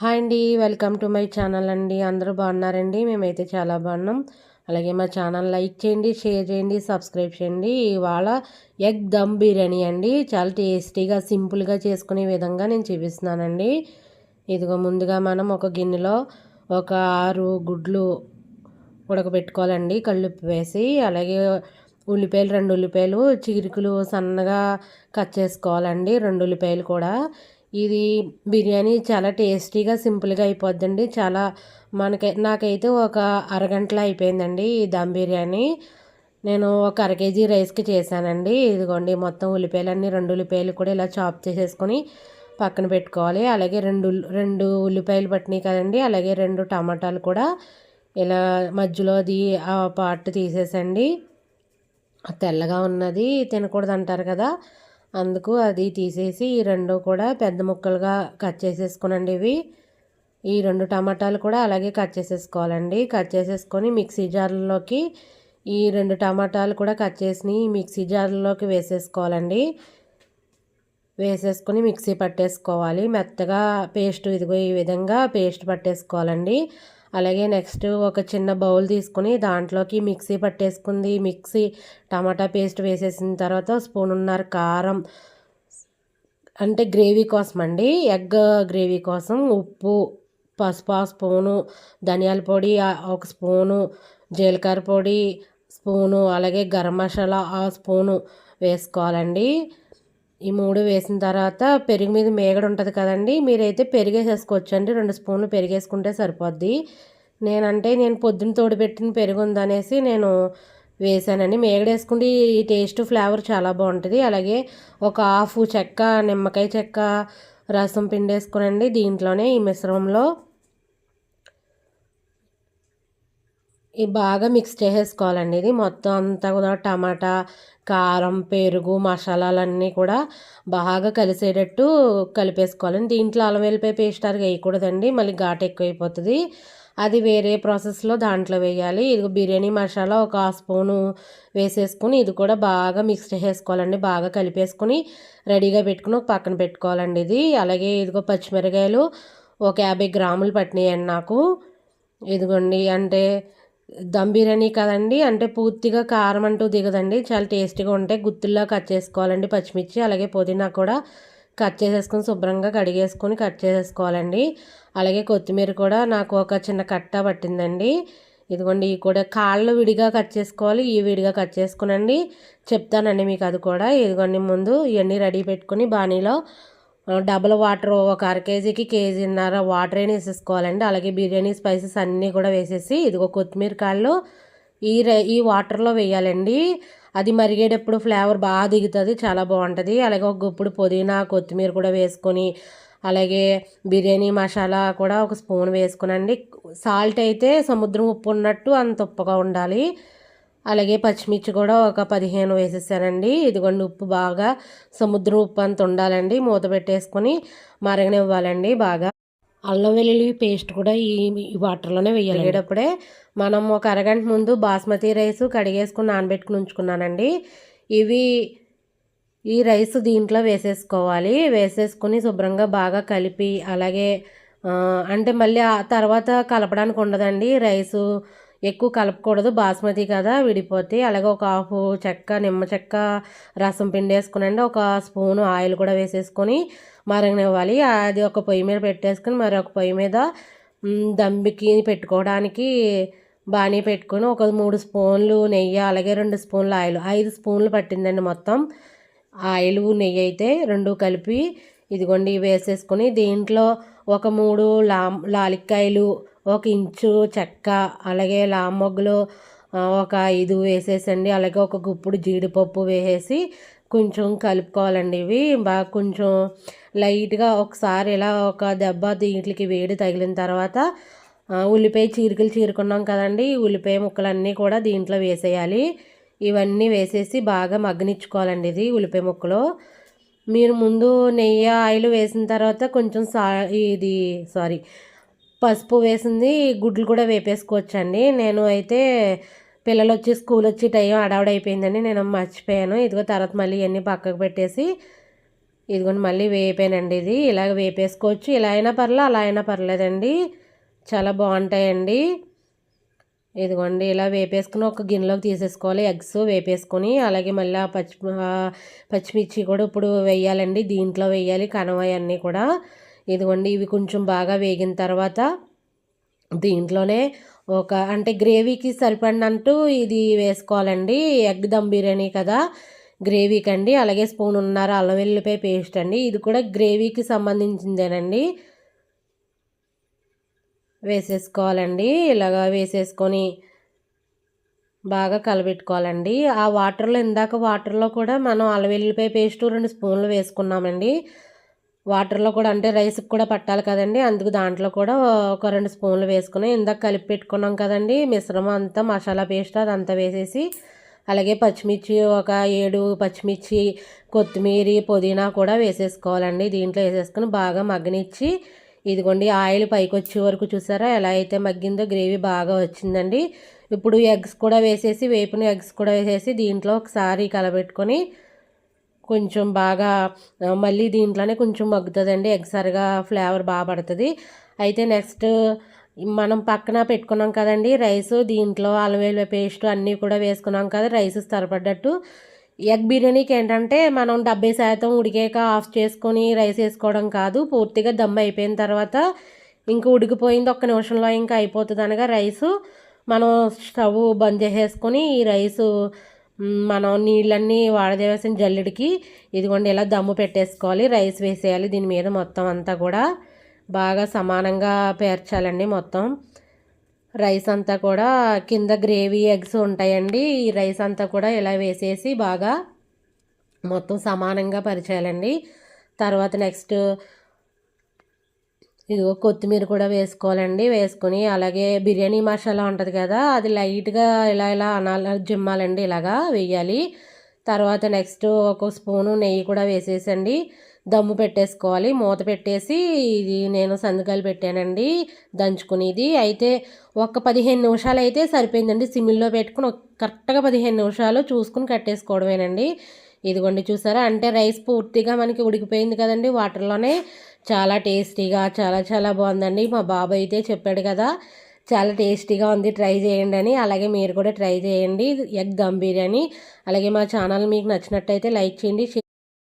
Hi అండి welcome to my channel అండి. అందరూ బాగున్నారండి? మేమైతే చాలా బాగున్నాం. అలాగే మా ఛానల్ లైక్ చేయండి షేర్ చేయండి సబ్స్క్రైబ్ చేయండి. ఇవాళ ఎగ్ దమ్ బిర్యానీ అండి. చాలా టేస్టీగా సింపుల్గా చేసుకునే విధంగా నేను చూపిస్తున్నానండి. ఇదిగో ముందుగా మనం ఒక గిన్నెలో ఒక ఆరు గుడ్లు ఉడకబెట్టుకోవాలండి కళ్ళు వేసి. అలాగే ఉల్లిపాయలు రెండు ఉల్లిపాయలు చిరుకులు సన్నగా కట్ చేసుకోవాలండి రెండు ఉల్లిపాయలు కూడా. ఇది బిర్యానీ చాలా టేస్టీగా సింపుల్గా అయిపోద్దండి. చాలా మనకి నాకైతే ఒక అరగంటలో అయిపోయిందండి ఈ దమ్ బిర్యానీ. నేను ఒక అర కేజీ రైస్కి చేశానండి. ఇదిగోండి మొత్తం ఉల్లిపాయలన్నీ రెండు ఉల్లిపాయలు కూడా ఇలా చాప్ చేసేసుకొని పక్కన పెట్టుకోవాలి. అలాగే రెండు రెండు ఉల్లిపాయలు పట్టినాయి కదండి అలాగే రెండు టమాటాలు కూడా ఇలా మధ్యలోది ఆ పార్ట్ తీసేసండి. తెల్లగా ఉన్నది తినకూడదు అంటారు కదా. అందుకు అది తీసేసి ఈ రెండు కూడా పెద్ద ముక్కలుగా కట్ చేసేసుకోనండి ఇవి. ఈ రెండు టమాటాలు కూడా అలాగే కట్ చేసేసుకోవాలండి. కట్ చేసేసుకొని మిక్సీ జార్లోకి ఈ రెండు టమాటాలు కూడా కట్ చేసి మిక్సీ జార్లోకి వేసేసుకోవాలండి. వేసేసుకొని మిక్సీ పట్టేసుకోవాలి. మెత్తగా పేస్ట్ ఇదిగో ఈ విధంగా పేస్ట్ పట్టేసుకోవాలండి. అలాగే నెక్స్ట్ ఒక చిన్న బౌల్ తీసుకుని దాంట్లోకి మిక్సీ పట్టేసుకుంది. మిక్సీ టమాటా పేస్ట్ వేసేసిన తర్వాత స్పూన్ ఉన్నారు కారం అంటే గ్రేవీ కోసం అండి ఎగ్ గ్రేవీ కోసం ఉప్పు పసుపు స్పూను ధనియాల పొడి ఒక స్పూను జీలకర్ర పొడి స్పూను అలాగే గరం మసాలా ఆ స్పూను వేసుకోవాలండి. ఈ మూడు వేసిన తర్వాత పెరుగు మీద మేగడ ఉంటుంది కదండి మీరైతే పెరిగేసేసుకోవచ్చు అండి రెండు స్పూన్లు పెరిగేసుకుంటే సరిపోద్ది. నేనంటే నేను పొద్దున్న తోడుపెట్టిన పెరుగు ఉందనేసి నేను వేసానండి మేగడేసుకుంటే ఈ టేస్ట్ ఫ్లేవర్ చాలా బాగుంటుంది. అలాగే ఒక హాఫ్ చెక్క నిమ్మకాయ చెక్క రసం పిండేసుకునండి దీంట్లోనే ఈ మిశ్రమంలో. ఇది బాగా మిక్స్ చేసేసుకోవాలండి. ఇది మొత్తం అంతా కూడా టమాటా కారం పెరుగు మసాలాలన్నీ కూడా బాగా కలిసేటట్టు కలిపేసుకోవాలండి. దీంట్లో అల్లం వెల్లిపాయ పేస్ట్ అది వేయకూడదండి. మళ్ళీ ఘాటు ఎక్కువైపోతుంది. అది వేరే ప్రాసెస్లో దాంట్లో వేయాలి. ఇది బిర్యానీ మసాలా ఒక స్పూను వేసేసుకుని ఇది కూడా బాగా మిక్స్ చేసేసుకోవాలండి. బాగా కలిపేసుకుని రెడీగా పెట్టుకుని పక్కన పెట్టుకోవాలండి ఇది. అలాగే ఇదిగో పచ్చిమిరకాయలు ఒక యాభై గ్రాములు పట్టినాయండి నాకు. ఇదిగోండి అంటే దమ్ బిర్యానీ కదండి అంటే పూర్తిగా కారం అంటూ దిగదండి. చాలా టేస్టీగా ఉంటాయి. గుత్తుల్లా కట్ చేసుకోవాలండి పచ్చిమిర్చి అలాగే పుదీనా కూడా కట్ చేసేసుకొని శుభ్రంగా కడిగేసుకొని కట్ చేసేసుకోవాలండి. అలాగే కొత్తిమీర కూడా నాకు ఒక చిన్న కట్ట పట్టిందండి. ఇదిగోండి ఈ కూడా కాళ్ళు విడిగా కట్ చేసుకోవాలి ఈ విడిగా కట్ చేసుకునండి. చెప్తానండి మీకు అది కూడా. ఇదిగోండి ముందు ఇవన్నీ రెడీ పెట్టుకొని బాణీలో డబల్ వాటర్ ఒక అర కేజీకి కేజీన్నర వాటర్ అయినా వేసేసుకోవాలండి. అలాగే బిర్యానీ స్పైసెస్ అన్నీ కూడా వేసేసి ఇదిగో కొత్తిమీర కాళ్ళు ఈ ఈ వాటర్లో వేయాలండి. అది మరిగేటప్పుడు ఫ్లేవర్ బాగా దిగుతుంది చాలా బాగుంటుంది. అలాగే ఒక గుప్పుడు పుదీనా కొత్తిమీర కూడా వేసుకొని అలాగే బిర్యానీ మసాలా కూడా ఒక స్పూన్ వేసుకునండి. సాల్ట్ అయితే సముద్రం ఉప్పు ఉన్నట్టు అంత ఉప్పుగా ఉండాలి. అలాగే పచ్చిమిర్చి కూడా ఒక పదిహేను వేసేసానండి. ఇదిగోండి ఉప్పు బాగా సముద్రం ఉప్పు అంత ఉండాలండి. మూత పెట్టేసుకొని మరగనివ్వాలండి బాగా. అల్లం వెల్లుల్లి పేస్ట్ కూడా ఈ వాటర్లోనే వేయాలప్పుడే మనం ఒక అరగంట ముందు బాస్మతి రైస్ కడిగేసుకుని నానబెట్టుకుని ఉంచుకున్నానండి. ఇవి ఈ రైస్ దీంట్లో వేసేసుకోవాలి. వేసేసుకుని శుభ్రంగా బాగా కలిపి అలాగే అంటే మళ్ళీ ఆ తర్వాత కలపడానికి ఉండదండి. రైసు ఎక్కువ కలపకూడదు. బాస్మతి కదా విడిపోతే అలాగే ఒక హాఫ్ చెక్క నిమ్మ చెక్క రసం పిండి వేసుకునండి. ఒక స్పూను ఆయిల్ కూడా వేసేసుకొని మరగనివ్వాలి. అది ఒక పొయ్యి మీద పెట్టేసుకొని మరొక పొయ్యి మీద దంబికి పెట్టుకోవడానికి బాణీ పెట్టుకొని ఒక మూడు స్పూన్లు నెయ్యి అలాగే రెండు స్పూన్లు ఆయిల్ ఐదు స్పూన్లు పట్టిందండి మొత్తం. ఆయిల్ నెయ్యి అయితే రెండు కలిపి ఇదిగోండి వేసేసుకొని దీంట్లో ఒక మూడు లా లాలిక్కాయలు ఒక ఇంచు చెక్క అలాగే లామొగ్గులు ఒక ఐదు వేసేసండి. అలాగే ఒక గుప్పుడు జీడిపప్పు వేసేసి కొంచెం కలుపుకోవాలండి ఇవి. బాగా కొంచెం లైట్గా ఒకసారి ఇలా ఒక దెబ్బ దీంట్లకి వేడి తగిలిన తర్వాత ఉల్లిపాయ చీరికలు చీరుకున్నాం కదండి. ఉల్లిపాయ ముక్కలన్నీ కూడా దీంట్లో వేసేయాలి. ఇవన్నీ వేసేసి బాగా మగ్గనిచ్చుకోవాలండి ఇది ఉల్లిపాయ ముక్కలు. మీరు ముందు నెయ్యి ఆయిల్ వేసిన తర్వాత కొంచెం సా ఇది సారీ పసుపు వేసింది గుడ్లు కూడా వేపేసుకోవచ్చండి. నేను అయితే పిల్లలు వచ్చి స్కూల్ వచ్చి టైం అడవడైపోయిందని నేను మర్చిపోయాను. ఇదిగో తర్వాత మళ్ళీ ఇవన్నీ పక్కకు పెట్టేసి ఇదిగోండి మళ్ళీ వేపానండి ఇది. ఇలాగ వేపేసుకోవచ్చు. ఇలా అయినా పర్లే అలా అయినా పర్లేదండి. చాలా బాగుంటాయండి. ఇదిగోండి ఇలా వేపేసుకుని ఒక గిన్నెలోకి తీసేసుకోవాలి. ఎగ్స్ వేపేసుకొని అలాగే మళ్ళీ ఆ పచ్చి పచ్చిమిర్చి కూడా ఇప్పుడు వేయాలండి. దీంట్లో వేయాలి కనవాయి అన్నీ కూడా. ఇదిగోండి ఇవి కొంచెం బాగా వేగిన తర్వాత దీంట్లోనే ఒక అంటే గ్రేవీకి సరిపడినట్టు ఇది వేసుకోవాలండి. ఎగ్ దమ్ బిర్యానీ కదా గ్రేవీకి అండి అలాగే స్పూన్ ఉన్నారు అల్లం వెల్లిపాయ పేస్ట్ అండి. ఇది కూడా గ్రేవీకి సంబంధించిందేనండి. వేసేసుకోవాలండి. ఇలాగా వేసేసుకొని బాగా కలబెట్టుకోవాలండి. ఆ వాటర్లో ఇందాక వాటర్లో కూడా మనం అల్లం వెల్లిపాయ పేస్ట్ రెండు స్పూన్లు వేసుకున్నామండి. వాటర్లో కూడా అంటే రైస్కి కూడా పట్టాలి కదండి. అందుకు దాంట్లో కూడా ఒక రెండు స్పూన్లు వేసుకుని ఇందాక కలిపి పెట్టుకున్నాం కదండి. మిశ్రమం అంతా మసాలా పేస్ట్ అదంతా వేసేసి అలాగే పచ్చిమిర్చి ఒక ఏడు పచ్చిమిర్చి కొత్తిమీర పుదీనా కూడా వేసేసుకోవాలండి. దీంట్లో వేసేసుకుని బాగా మగ్గనిచ్చి ఇదిగోండి ఆయిల్ పైకి వచ్చే వరకు చూసారా ఎలా అయితే మగ్గిందో గ్రేవీ బాగా వచ్చిందండి. ఇప్పుడు ఎగ్స్ కూడా వేసేసి వేపిన ఎగ్స్ కూడా వేసేసి దీంట్లో ఒకసారి కలబెట్టుకొని కొంచెం బాగా మళ్ళీ దీంట్లోనే కొంచెం మగ్గుతుందండి. ఎగ్సరిగా ఫ్లేవర్ బాగా పడుతుంది. అయితే నెక్స్ట్ మనం పక్కన పెట్టుకున్నాం కదండి రైస్. దీంట్లో అలవేల పేస్ట్ అన్నీ కూడా వేసుకున్నాం కదా రైస్ స్థిరపడ్డట్టు ఎగ్ బిర్యానీకి ఏంటంటే మనం డెబ్బై శాతం ఉడికాక ఆఫ్ చేసుకొని రైస్ వేసుకోవడం కాదు. పూర్తిగా దమ్ అయిపోయిన తర్వాత ఇంకా ఉడికిపోయింది ఒక్క నిమిషంలో ఇంకా అయిపోతుంది అనగా రైసు. మనం స్టవ్ బంద్ చేసేసుకొని ఈ రైసు మనం నీళ్ళన్నీ వాడదేవేసిన జల్లెడికి ఇదిగోండి ఇలా దమ్ము పెట్టేసుకోవాలి రైస్ వేసేయాలి. దీని మీద మొత్తం అంతా కూడా బాగా సమానంగా పేర్చాలండి మొత్తం. రైస్ అంతా కూడా కింద గ్రేవీ ఎగ్స్ ఉంటాయండి. ఈ రైస్ అంతా కూడా ఇలా వేసేసి బాగా మొత్తం సమానంగా పరిచేయాలండి. తర్వాత నెక్స్ట్ ఇదిగో కొత్తిమీర కూడా వేసుకోవాలండి. వేసుకొని అలాగే బిర్యానీ మసాలా ఉంటుంది కదా అది లైట్గా ఇలా ఇలా అనాల జిమ్మాలండి ఇలాగా వేయాలి. తర్వాత నెక్స్ట్ ఒక స్పూను నెయ్యి కూడా వేసేసండి. దమ్ము పెట్టేసుకోవాలి. మూత పెట్టేసి ఇది నేను సందుకాయలు పెట్టానండి దంచుకునేది. అయితే ఒక పదిహేను నిమిషాలు అయితే సరిపోయిందండి సిమ్మిల్లో పెట్టుకుని కరెక్ట్గా పదిహేను నిమిషాలు చూసుకుని కట్టేసుకోవడమేనండి. ఇదిగోండి చూసారా? అంటే రైస్ పూర్తిగా మనకి ఉడికిపోయింది కదండి. వాటర్లోనే చాలా టేస్టీగా చాలా చాలా బాగుందండి. మా బాబు అయితే చెప్పాడు కదా చాలా టేస్టీగా ఉంది ట్రై చేయండి అని. అలాగే మీరు కూడా ట్రై చేయండి ఎగ్ దమ్ బిర్యానీ. అలాగే మా ఛానల్ మీకు నచ్చినట్టయితే లైక్ చేయండి